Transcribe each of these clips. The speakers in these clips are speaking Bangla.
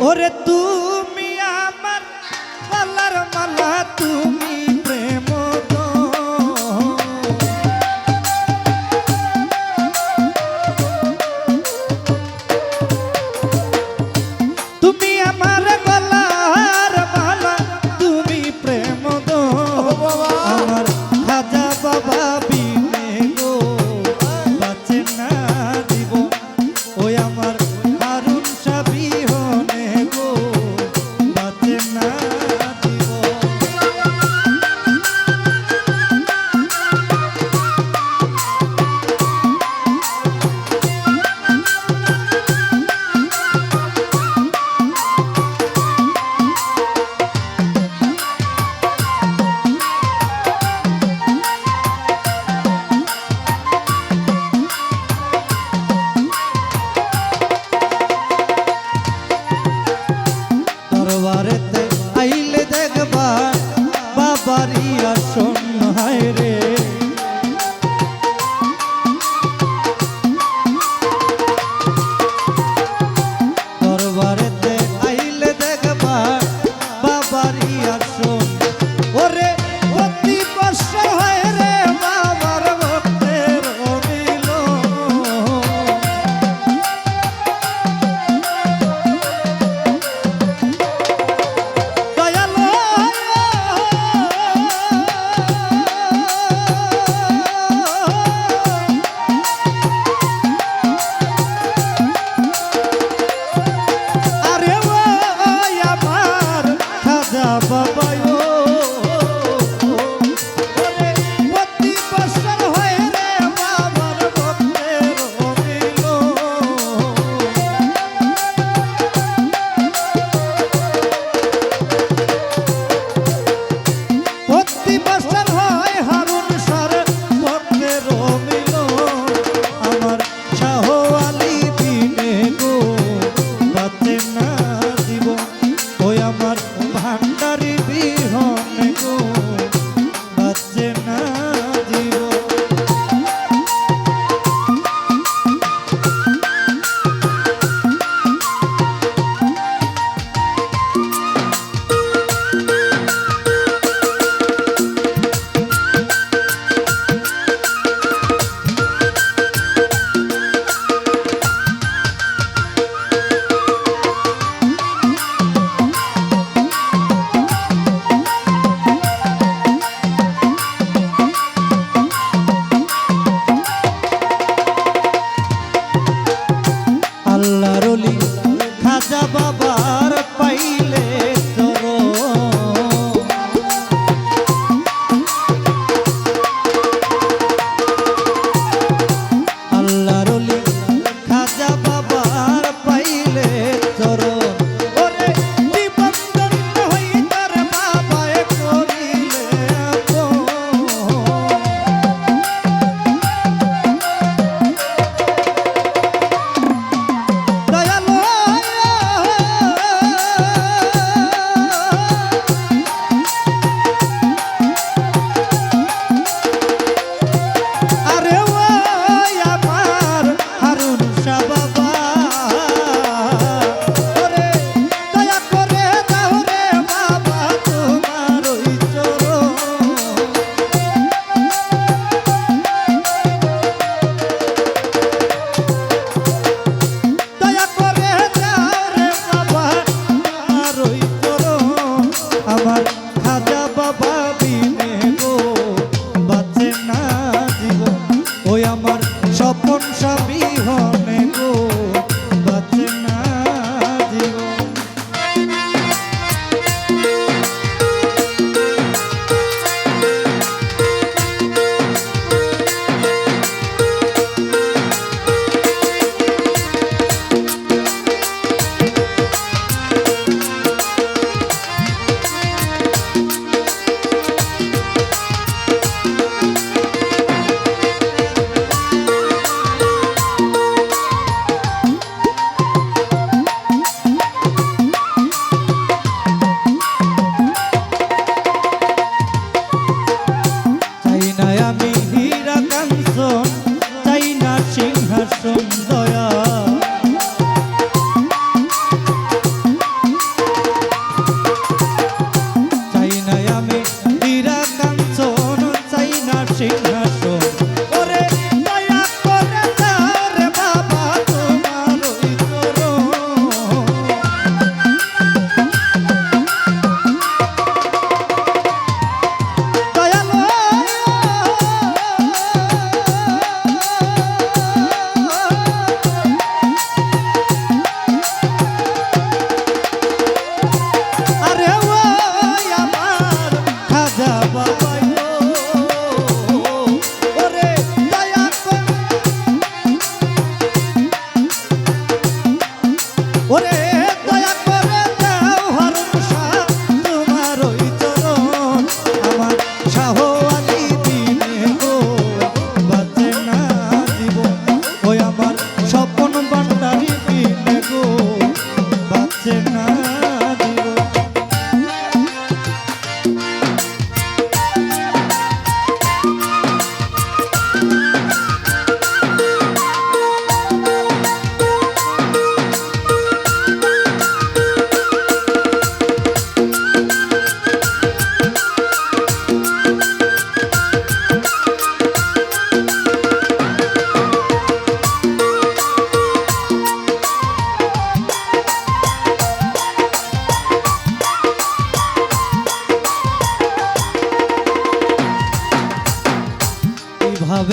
ওরে তুমি আমার গলার মালা তুমি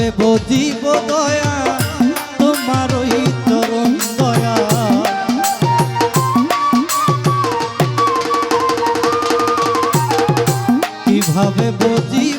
করে বজিব দয়া কীভাবে বজিব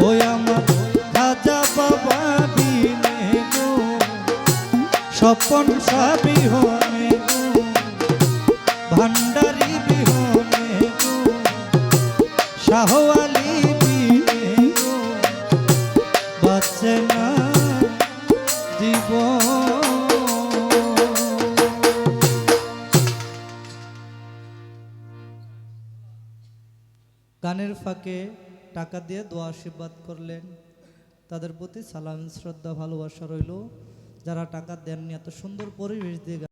ওই আমার রাজা বাবা দিনে স্বপন সাবি হনে ভান্ডারি বিহনে শাহওয়ালি বিনে বাচ্চে না জীবন গানের ফাঁকে টাকা দিয়ে দোয়া আশীর্বাদ করলেন। তাদের প্রতি সালাম, শ্রদ্ধা, ভালোবাসা রইল। যারা টাকা দেননি, এত সুন্দর পরিবেশ দিয়ে